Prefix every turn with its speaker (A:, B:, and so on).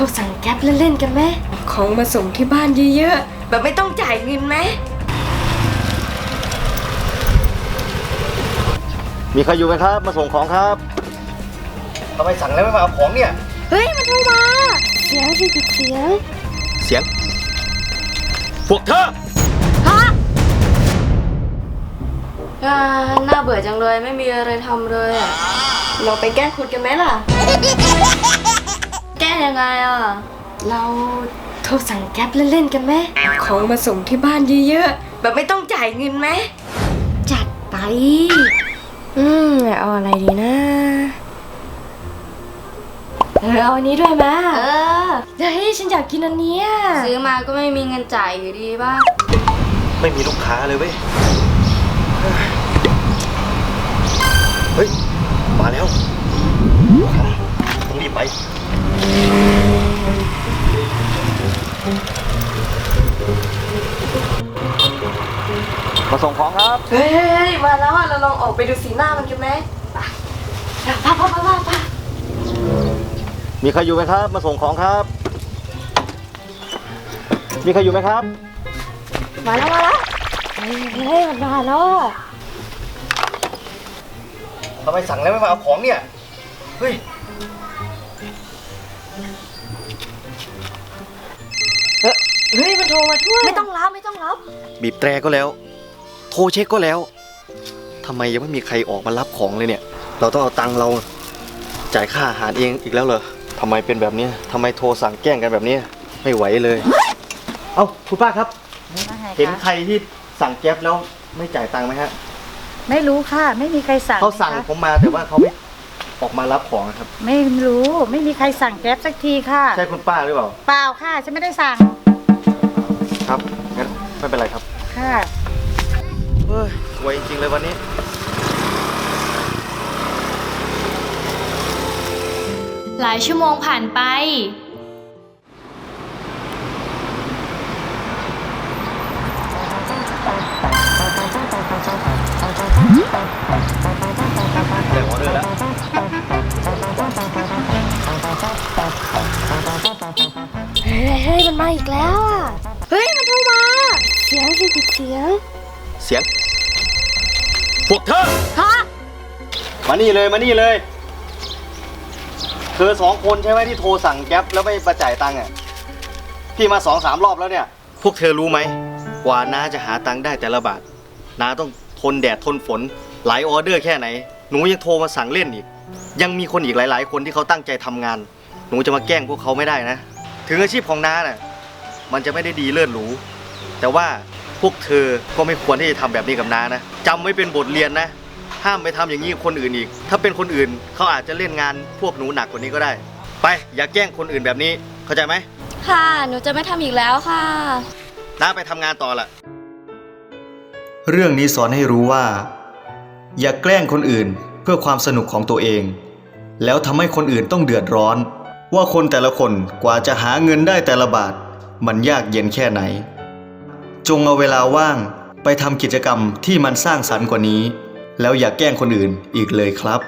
A: รสั่งแก๊ปเล่นๆกันไหมของมาส่งที่บ้านเยอะๆ แบบไม่ต้องจ่ายเงินไหม
B: มีใครอยู่ไหมครับ มาส่งของครับทำไมสั่งแล้วไม่มาเอาของเนี่ย
A: เฮ้ย มันโทรมา เสียงสิปิดเสียง
B: เสียง พวกเธอ
A: ฮะอ่าน่าเบื่อจังเลยไม่มีอะไรทำเลยอะเราไปแกล้งคุณกันไหมล่ะแกล้ง ยังไงอะ เราโทรสั่งแก๊ปเล่นๆกันไหมของมาส่งที่บ้านเยอะๆ แบบไม่ต้องจ่ายเงินไหม จัดไป อืมเอาอะไรดีนะ เออเอาอันนี้ด้วยมา
C: เออ
A: เฮ้ยฉันอยากกินอันเนี้ย
C: ซื้อมาก็ไม่มีเงินจ่ายอยู่ดีป่ะ
B: ไม่มีลูกค้าเลยเว้ย เฮ้ย มาแล้วต้องรีบไป มาส่งของครับ
A: เฮ้ย มาแล้วอะเราลองออกไปดูสีหน้ามันกันไหมไปไปไปไปไปไป
B: มีใครอยู่ไหมครับ มาส่งของครับ มีใครอยู่ไหมครับ
A: มาแล้วมาแล้วเฮ้ยเฮ้ยมันมาแล้วอะ
B: ทำไมสั่งแล้วไม่มาเอาของเนี่ย เฮ้ย
A: เฮ้ยเฮ้ยมันโทรมาด้วยไม่ต้องรับไม่ต้องรับ
B: บีบแตรก็แล้ว โทรเช็คก็แล้วทำไมยังไม่มีใครออกมารับของเลยเนี่ย เราต้องเอาตังค์เราจ่ายค่าอาหารเองอีกแล้วเหรอทำไมเป็นแบบนี้ทำไมโทรสั่งแกล้งกันแบบนี้ไม่ไหวเลย เอ้าคุณป้าครับเห็นใครที่สั่งแก๊ปแล้วไม่จ่ายตังค์ไหมฮะ
D: ไม่รู้ค่ะ ไม่มีใครสั่ง
B: เขาสั่ง
D: นะคะ
B: ผมมาแต่ว่าเขาไม่ออกมารับของนะครับ
D: ไม่รู้ ไม่มีใครสั่งแก๊ปสักทีค่ะ
B: ใช่คุณป้าหรือเปล่า
D: เปล่าค่ะ ฉันไม่ได้สั่ง
B: ครับ งั้นไม่เป็นไรครับ
D: ค่ะ
B: เฮ้ยสวยจริงๆเลยวันนี้
E: หลายชั่วโมงผ่านไป
B: ได้ออเดอร์แล้ว
A: เฮ้ยเฮ้ย มันมาอีกแล้วอะเฮ้ยมันโทรมาเสียงสิปิดเสียง
B: เสียง พวกเธอ
A: ฮะ
B: มานี่เลยมานี่เลย เธอสองคนใช่ไหมที่โทรสั่งแก๊ปแล้วไม่มาจ่ายตังค์อะพี่มาสองสามรอบแล้วเนี่ย พวกเธอรู้ไหมกว่าน้าจะหาตังค์ได้แต่ละบาทน้าต้องทนแดดทนฝน หลายออเดอร์แค่ไหน หนูยังโทรมาสั่งเล่นอีก ยังมีคนอีกหลาย ๆ คนที่เขาตั้งใจทำงาน หนูจะมาแกล้งพวกเขาไม่ได้นะ ถึงอาชีพของน้าน่ะ มันจะไม่ได้ดีเลิศหรู แต่ว่าพวกเธอก็ไม่ควรที่จะทำแบบนี้กับน้านะจำไว้เป็นบทเรียนนะ ห้ามไปทำอย่างนี้กับคนอื่นอีก ถ้าเป็นคนอื่นเขาอาจจะเล่นงานพวกหนูหนักกว่านี้ก็ได้ ไปอย่าแกล้งคนอื่นแบบนี้เข้าใจไหม
C: ค่ะหนูจะไม่ทำอีกแล้วค่ะ
B: น้าไปทำงานต่อละ
F: เรื่องนี้สอนให้รู้ว่า อย่าแกล้งคนอื่นเพื่อความสนุกของตัวเอง แล้วทำให้คนอื่นต้องเดือดร้อน ว่าคนแต่ละคนกว่าจะหาเงินได้แต่ละบาท มันยากเย็นแค่ไหน จงเอาเวลาว่างไปทำกิจกรรมที่มันสร้างสรรค์กว่านี้ แล้วอย่าแกล้งคนอื่นอีกเลยครับ